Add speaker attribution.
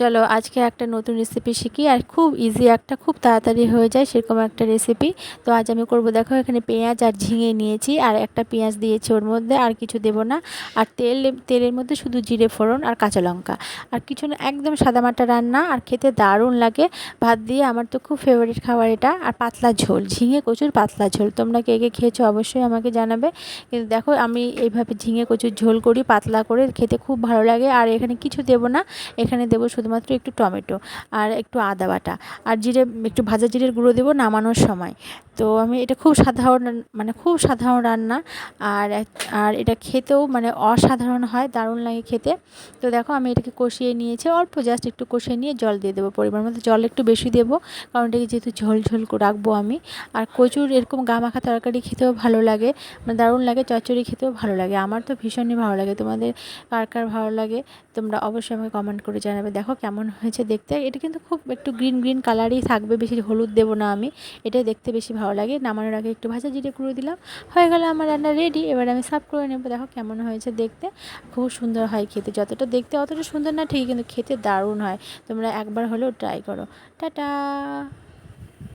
Speaker 1: চলো আজকে একটা নতুন রেসিপি শিখি আর খুব ইজি একটা, খুব তাড়াতাড়ি হয়ে যায় সেরকম একটা রেসিপি তো আজ আমি করব, দেখো এখানে পেঁয়াজ আর ঝিঙে নিয়েছি আর একটা পেঁয়াজ দিয়েছি ওর মধ্যে আর কিছু দেব না। আর তেল, তেলের মধ্যে শুধু জিরে, ফোড়ন আর কাঁচা লঙ্কা। আর কিছু না, একদম সাদামাটা রান্না আর খেতে দারুণ লাগে। ভাত দিয়ে আমার তো খুব ফেভারিট খাবার এটা। আর পাতলা ঝোল, ঝিঙে কচুর পাতলা ঝোল। তোমরা কে কে খেয়েছো অবশ্যই আমাকে জানাবে। কিন্তু দেখো আমি এইভাবে ঝিঙে কচুর ঝোল করি, পাতলা করে খেতে খুব ভালো লাগে। আর এখানে কিছু দেব না, এখানে দেবো শুধুমাত্র একটু টমেটো আর একটু আদা বাটা আর জিরে, একটু ভাজা জিরের গুঁড়ো দেবো নামানোর সময়। তো আমি এটা খুব সাধারণ মানে খুব সাধারণ রান্না আর আর এটা খেতেও মানে অসাধারণ হয়, দারুণ লাগে খেতে। তো দেখো আমি এটাকে কষিয়ে নিয়েছি, অল্প জাস্ট একটু কষিয়ে নিয়ে জল দিয়ে দেবো, পরিমাণ মতো জল একটু বেশি দেবো, কারণ এটাকে যেহেতু ঝোল ঝোল রাখব আমি। আর কচুর এরকম গা মাখা তরকারি খেতেও ভালো লাগে মানে দারুণ লাগে, চচ্চড়ি খেতেও ভালো লাগে। আমার তো ভীষণই ভালো লাগে। তোমাদের কার কার ভালো লাগে তোমরা অবশ্যই আমাকে কমেন্ট করে জানাবে। দেখো কেমন হয়েছে দেখতে। এটা কিন্তু খুব একটু গ্রিন গ্রিন কালারই থাকবে, বেশি হলুদ দেবো না আমি। এটাই দেখতে বেশি ভালো লাগে। নামানোর আগে একটু ভাজা জিরে গুঁড়ো দিলাম। হয়ে গেল আমার রান্না রেডি এবার আমি সার্ভ করে নেব। দেখো কেমন হয়েছে দেখতে। খুব সুন্দর হয় খেতে। যতটা দেখতে অতটা সুন্দর না, ঠিকই, কিন্তু খেতে দারুণ হয়। তোমরা একবার হলেও ট্রাই করো। টাটা!